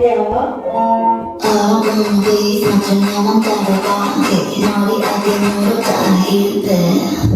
갈게요. 사춘기만 따라가 머리 어디 물어 다 이래